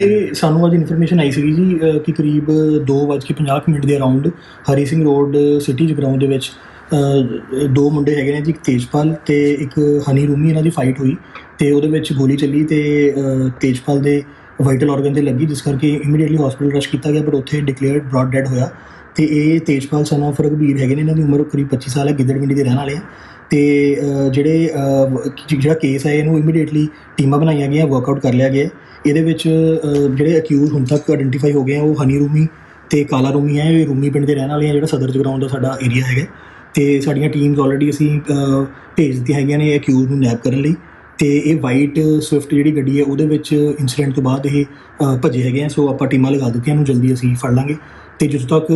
ਇਹ ਸਾਨੂੰ ਅੱਜ ਇਨਫੋਰਮੇਸ਼ਨ ਆਈ ਸੀਗੀ ਜੀ ਕਿ ਕਰੀਬ 2:50 ਮਿੰਟ ਦੇ around Hari Singh road city ground ਦੇ ਵਿੱਚ ਦੋ ਮੁੰਡੇ ਹੈਗੇ ਨੇ ਜੀ, ਇੱਕ ਤੇਜਪਾਲ ਤੇ ਇੱਕ ਹਨੀ ਰੂਮੀ, ਇਹਨਾਂ ਦੀ ਫਾਈਟ ਹੋਈ ਤੇ ਉਹਦੇ ਵਿੱਚ ਗੋਲੀ ਚੱਲੀ ਤੇ ਤੇਜਪਾਲ ਦੇ ਵਾਈਟਲ ਆਰਗਨ ਤੇ ਲੱਗੀ, ਜਿਸ ਕਰਕੇ ਇਮੀਡੀਏਟਲੀ ਹਸਪੀਟਲ ਰਸ਼ ਕੀਤਾ ਗਿਆ ਪਰ ਉੱਥੇ ਡਿਕਲੇਅਰਡ ਬ੍ਰੌਡ ਡੈਡ ਹੋਇਆ ਤੇ ਇਹ ਤੇਜਪਾਲ ਸਨ ਫਰਗਬੀਰ ਹੈਗੇ ਨੇ, ਇਹਨਾਂ ਦੀ ਉਮਰ ਕਰੀਬ 25 ਸਾਲ ਹੈ ਗਿੱਦੜਵਿੰਡੀ ਦੇ ਰਹਿਣ ਵਾਲੇ ਆ ਤੇ ਜਿਹੜੇ ਜਿਹੜਾ ਕੇਸ ਹੈ, ਇਹਨੂੰ ਇਮੀਡੀਏਟਲੀ ਟੀਮਾਂ ਬਣਾਈਆਂ ਗਈਆਂ ਵਰਕਆਊਟ ਕਰ ਲਿਆ ਗਿਆ। ਇਹਦੇ ਵਿੱਚ ਜਿਹੜੇ ਅਕਿਊਜ਼ ਹੁਣ ਤੱਕ ਆਇਡੈਂਟੀਫਾਈ ਹੋ ਗਏ ਆ ਉਹ ਹਨੀ ਰੂਮੀ ਤੇ ਕਾਲਾ ਰੂਮੀ ਹੈ ਇਹ ਰੂਮੀ ਪਿੰਡ ਦੇ ਰਹਿਣ ਵਾਲੇ ਆ ਜਿਹੜਾ ਸਦਰ ਜਗਰਾਉਂ ਦਾ ਸਾਡਾ ਏਰੀਆ ਹੈਗਾ। ਤੇ ਸਾਡੀਆਂ ਟੀਮਸ ਆਲਰੇਡੀ ਅਸੀਂ ਅ, ਭੇਜ ਦਿੱਤੀਆਂ ਹੈਗੀਆਂ ਨੇ ਅਕਿਊਜ਼ ਨੂੰ ਨੈਪ ਕਰਨ ਲਈ। ਤੇ ਇਹ ਵਾਈਟ ਸਵਿਫਟ ਜਿਹੜੀ ਗੱਡੀ ਹੈ ਉਹਦੇ ਵਿੱਚ ਇਨਸੀਡੈਂਟ ਤੋਂ ਬਾਅਦ ਇਹ ਅ, ਭੱਜੇ ਹੈਗੇ ਆ। ਸੋ ਆਪਾਂ ਟੀਮਾਂ ਲਗਾ ਦਿੱਤੀਆਂ ਨੂੰ ਜਲਦੀ ਅਸੀਂ ਫੜ ਲਾਂਗੇ। ਤੇ ਜਿੱਥੋਂ ਤੱਕ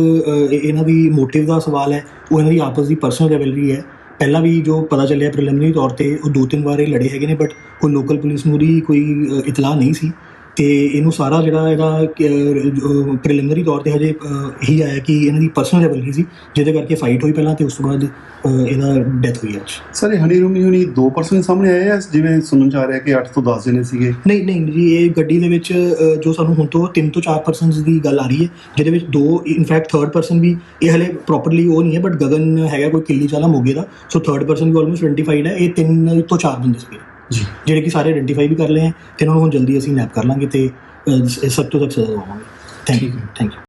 ਇਹਨਾਂ ਦੀ ਮੋਟਿਵ ਦਾ ਸਵਾਲ ਹੈ ਉਹ ਇਹਨਾਂ ਦੀ ਆਪਸ ਦੀ ਪਰਸਨਲ ਰਿਵਲਰੀ ਹੈ। ਪਹਿਲਾਂ ਵੀ ਜੋ ਪਤਾ ਚੱਲਿਆ ਪ੍ਰੀਲਿਮਿਨਰੀ ਤੌਰ ਤੇ ਉਹ ਦੋ ਤਿੰਨ ਵਾਰ ਇਹ ਲੜੇ ਹੈਗੇ ਨੇ ਬਟ ਕੋਈ ਲੋਕਲ ਪੁਲਿਸ ਨੂੰ ਉਹਦੀ ਕੋਈ ਇਤਲਾਹ ਨਹੀਂ ਸੀ। ਤੇ ਇਹਨੂੰ ਸਾਰਾ ਜਿਹੜਾ ਇਹਦਾ ਪ੍ਰੀਲਿਮਿਨਰੀ ਤੌਰ ਤੇ ਹਜੇ ਇਹੀ ਆਇਆ ਕਿ ਇਹਨਾਂ ਦੀ ਪਰਸਨਲ ਰਿਵਲਰੀ ਸੀ ਜਿਹਦੇ ਕਰਕੇ ਫਾਈਟ ਹੋਈ ਪਹਿਲਾਂ ਤੇ ਉਸ ਤੋਂ ਬਾਅਦ ਇਹਦਾ ਡੈਥ ਹੋਈ ਅੱਜ। ਸਰ ਇਹ ਹਨੀ ਰੂਮੀ ਹੁਣੀ ਦੋ ਪਰਸਨ ਸਾਹਮਣੇ ਆਏ ਆ ਜਿਵੇਂ ਸੁਣਨ ਚ ਆ ਰਿਹਾ ਕਿ 8 ਤੋਂ 10 ਜਣੇ ਸੀਗੇ? ਨਹੀਂ ਨਹੀਂ ਜੀ ਇਹ ਗੱਡੀ ਦੇ ਵਿੱਚ ਜੋ ਸਾਨੂੰ ਹੁਣ ਤੋਂ 3 ਤੋਂ 4 ਪਰਸਨਸ ਦੀ ਗੱਲ ਆ ਰਹੀ ਹੈ ਜਿਹਦੇ ਵਿੱਚ ਦੋ ਇਨਫੈਕਟ ਥਰਡ ਪਰਸਨ ਵੀ ਇਹ ਹਲੇ ਪ੍ਰੋਪਰਲੀ ਉਹ ਨਹੀਂ ਹੈ ਬਟ ਗਗਨ ਹੈਗਾ ਕੋਈ ਕਿੱਲੀ ਚਾਲਾ ਮੋਗੇ ਦਾ ਸੋ ਥਰਡ ਪਰਸਨ ਵੀ ਆਲਮੋਸਟ ਆਇਡੈਂਟੀਫਾਈਡ ਹੈ ਇਹ ਤਿੰਨ ਤੋਂ ਚਾਰ ਬੰਦੇ ਸੀਗੇ। ਜੀ। ਜਿਹੜੇ ਕਿ ਸਾਰੇ ਆਇਡੈਂਟੀਫਾਈ ਵੀ ਕਰ ਲਏ ਹੈ ਤੇ ਇਹਨਾਂ ਨੂੰ ਹੁਣ ਜਲਦੀ ਅਸੀਂ ਨੈਪ ਕਰ ਲਾਂਗੇ ਤੇ ਅ, ਸ- ਸਭ ਤੋਂ ਤੱਕ ਸਜ਼ਾ ਦਵਾਵਾਂਗੇ। Thank you thank you